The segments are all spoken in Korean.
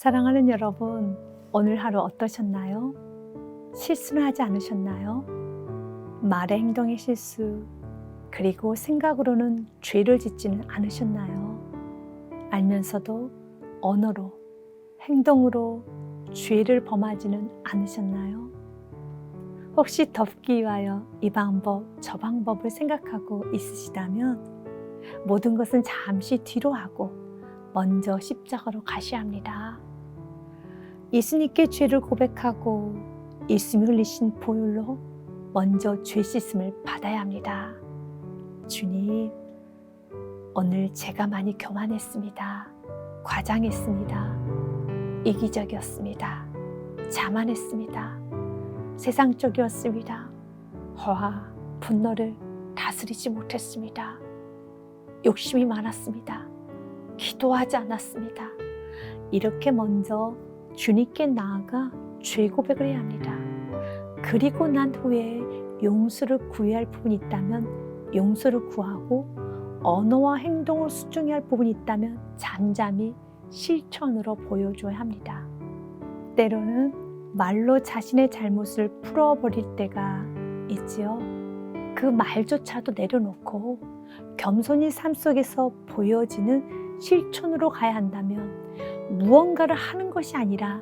사랑하는 여러분, 오늘 하루 어떠셨나요? 실수는 하지 않으셨나요? 말의 행동의 실수, 그리고 생각으로는 죄를 짓지는 않으셨나요? 알면서도 언어로, 행동으로 죄를 범하지는 않으셨나요? 혹시 덮기 위하여 이 방법, 저 방법을 생각하고 있으시다면 모든 것은 잠시 뒤로 하고 먼저 십자가로 가셔야 합니다. 예수님께 죄를 고백하고 예수님이 흘리신 보혈로 먼저 죄 씻음을 받아야 합니다. 주님, 오늘 제가 많이 교만했습니다. 과장했습니다. 이기적이었습니다. 자만했습니다. 세상적이었습니다. 화와 분노를 다스리지 못했습니다. 욕심이 많았습니다. 기도하지 않았습니다. 이렇게 먼저 주님께 나아가 죄 고백을 해야 합니다. 그리고 난 후에 용서를 구해야 할 부분이 있다면 용서를 구하고 언어와 행동을 수정해야 할 부분이 있다면 잠잠히 실천으로 보여줘야 합니다. 때로는 말로 자신의 잘못을 풀어버릴 때가 있지요. 그 말조차도 내려놓고 겸손히 삶 속에서 보여지는 실천으로 가야 한다면 무언가를 하는 것이 아니라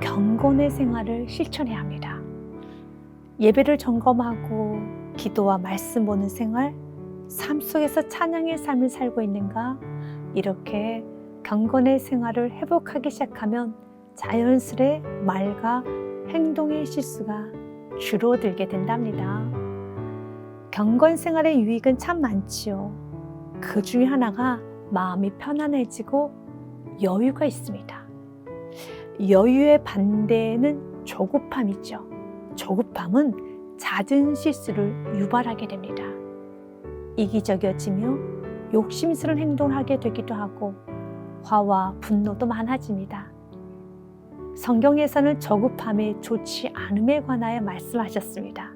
경건의 생활을 실천해야 합니다. 예배를 점검하고 기도와 말씀 보는 생활, 삶 속에서 찬양의 삶을 살고 있는가? 이렇게 경건의 생활을 회복하기 시작하면 자연스레 말과 행동의 실수가 줄어들게 된답니다. 경건 생활의 유익은 참 많지요. 그 중에 하나가 마음이 편안해지고 여유가 있습니다. 여유의 반대는 조급함이죠. 조급함은 잦은 실수를 유발하게 됩니다. 이기적이어지며 욕심스러운 행동을 하게 되기도 하고 화와 분노도 많아집니다. 성경에서는 저급함에 좋지 않음에 관하여 말씀하셨습니다.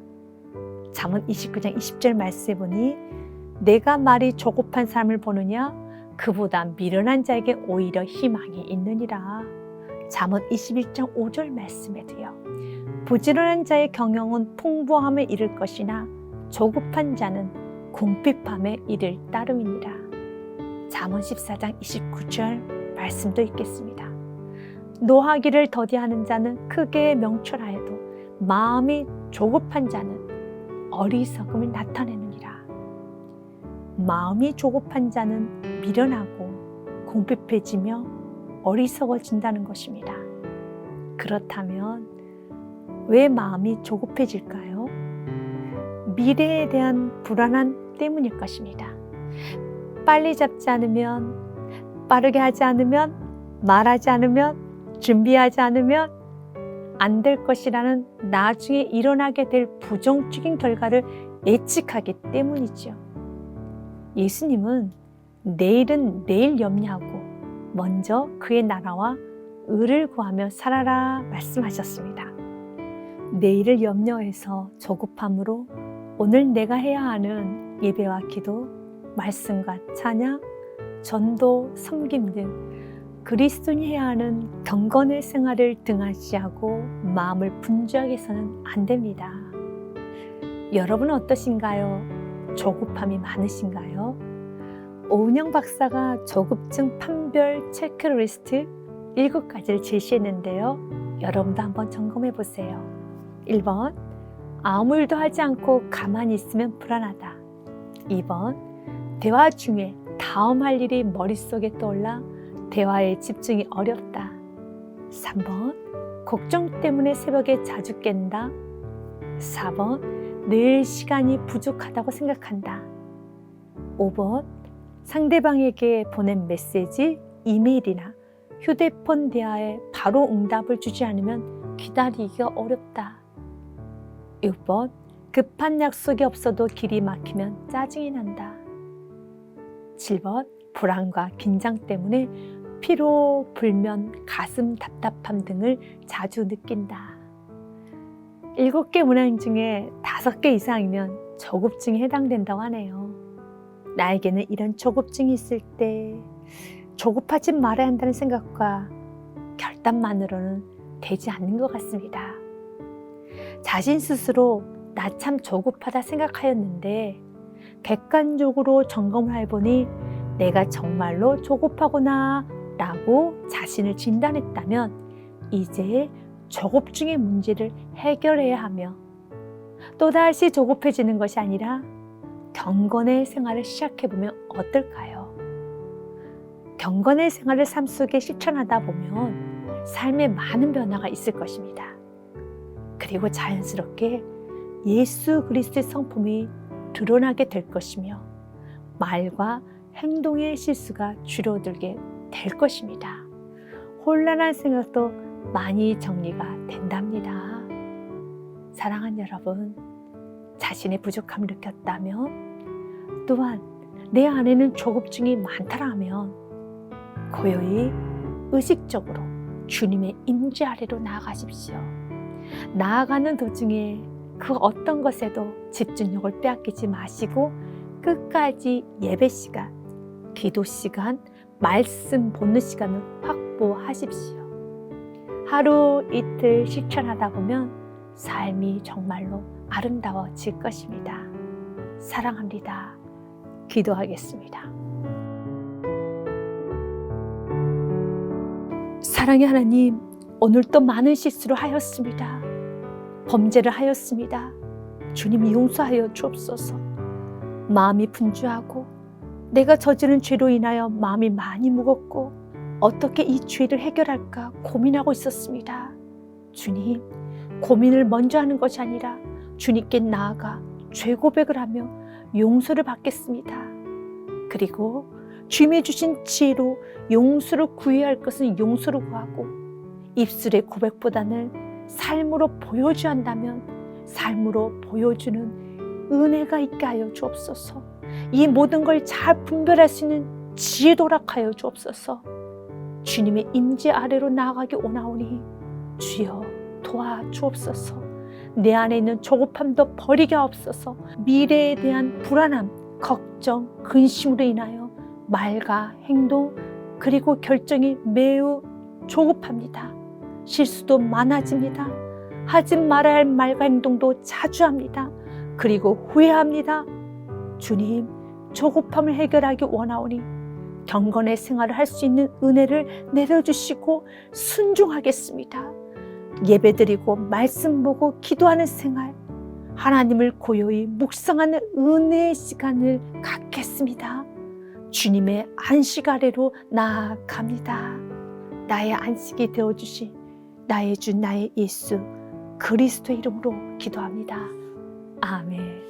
잠언 29장 20절 말씀해 보니 내가 말이 조급한 사람을 보느냐 그보다 미련한 자에게 오히려 희망이 있느니라. 잠언 21장 5절 말씀에도요. 부지런한 자의 경영은 풍부함에 이를 것이나 조급한 자는 궁핍함에 이를 따름이니라. 잠언 14장 29절 말씀도 있겠습니다. 노하기를 더디하는 자는 크게 명철하여도 마음이 조급한 자는 어리석음을 나타내느니라. 마음이 조급한 자는 미련하고 궁핍해지며 어리석어진다는 것입니다. 그렇다면 왜 마음이 조급해질까요? 미래에 대한 불안함 때문일 것입니다. 빨리 잡지 않으면, 빠르게 하지 않으면, 말하지 않으면, 준비하지 않으면 안 될 것이라는 나중에 일어나게 될 부정적인 결과를 예측하기 때문이죠. 예수님은 내일은 내일 염려하고 먼저 그의 나라와 의를 구하며 살아라 말씀하셨습니다. 내일을 염려해서 조급함으로 오늘 내가 해야 하는 예배와 기도, 말씀과 찬양, 전도, 섬김 등 그리스도인이 해야 하는 경건의 생활을 등한시하고 마음을 분주하게 해서는 안 됩니다. 여러분은 어떠신가요? 조급함이 많으신가요? 오은영 박사가 조급증 판별 체크리스트 7가지를 제시했는데요. 여러분도 한번 점검해 보세요. 1번, 아무 일도 하지 않고 가만히 있으면 불안하다. 2번, 대화 중에 다음 할 일이 머릿속에 떠올라 대화에 집중이 어렵다. 3번, 걱정 때문에 새벽에 자주 깬다. 4번, 늘 시간이 부족하다고 생각한다. 5번, 상대방에게 보낸 메시지, 이메일이나 휴대폰 대화에 바로 응답을 주지 않으면 기다리기가 어렵다. 6번, 급한 약속이 없어도 길이 막히면 짜증이 난다. 7번, 불안과 긴장 때문에 피로, 불면, 가슴 답답함 등을 자주 느낀다. 일곱 개 문항 중에 다섯 개 이상이면 저급증에 해당된다고 하네요. 나에게는 이런 조급증이 있을 때 조급하지 말아야 한다는 생각과 결단만으로는 되지 않는 것 같습니다. 자신 스스로 나 참 조급하다 생각하였는데 객관적으로 점검을 해보니 내가 정말로 조급하구나 라고 자신을 진단했다면 이제 조급증의 문제를 해결해야 하며 또다시 조급해지는 것이 아니라 경건의 생활을 시작해보면 어떨까요? 경건의 생활을 삶 속에 실천하다 보면 삶에 많은 변화가 있을 것입니다. 그리고 자연스럽게 예수 그리스도의 성품이 드러나게 될 것이며 말과 행동의 실수가 줄어들게 될 것입니다. 혼란한 생각도 많이 정리가 된답니다. 사랑하는 여러분, 자신의 부족함을 느꼈다면 또한 내 안에는 조급증이 많다라면 고요히 의식적으로 주님의 임재 아래로 나아가십시오. 나아가는 도중에 그 어떤 것에도 집중력을 빼앗기지 마시고 끝까지 예배 시간, 기도 시간, 말씀 보는 시간을 확보하십시오. 하루 이틀 실천하다 보면 삶이 정말로 아름다워질 것입니다. 사랑합니다. 기도하겠습니다. 사랑의 하나님, 오늘도 많은 실수를 하였습니다. 범죄를 하였습니다. 주님 용서하여 주옵소서. 마음이 분주하고 내가 저지른 죄로 인하여 마음이 많이 무겁고 어떻게 이 죄를 해결할까 고민하고 있었습니다. 주님, 고민을 먼저 하는 것이 아니라 주님께 나아가 죄 고백을 하며 용서를 받겠습니다. 그리고 주님이 주신 지혜로 용서를 구해야 할 것은 용서로 구하고 입술의 고백보다는 삶으로 보여줘야 한다면 삶으로 보여주는 은혜가 있게 하여 주옵소서. 이 모든 걸 잘 분별할 수 있는 지혜 도 락하여 주옵소서. 주님의 임재 아래로 나아가기 원하오니 주여 도와 주옵소서. 내 안에 있는 조급함도 버리게 하옵소서. 미래에 대한 불안함, 걱정, 근심으로 인하여 말과 행동 그리고 결정이 매우 조급합니다. 실수도 많아집니다. 하지 말아야 할 말과 행동도 자주 합니다. 그리고 후회합니다. 주님, 조급함을 해결하기 원하오니 경건의 생활을 할 수 있는 은혜를 내려주시고 순종하겠습니다. 예배드리고 말씀 보고 기도하는 생활, 하나님을 고요히 묵상하는 은혜의 시간을 갖겠습니다. 주님의 안식 아래로 나아갑니다. 나의 안식이 되어 주신 나의 주 나의 예수 그리스도 이름으로 기도합니다. 아멘.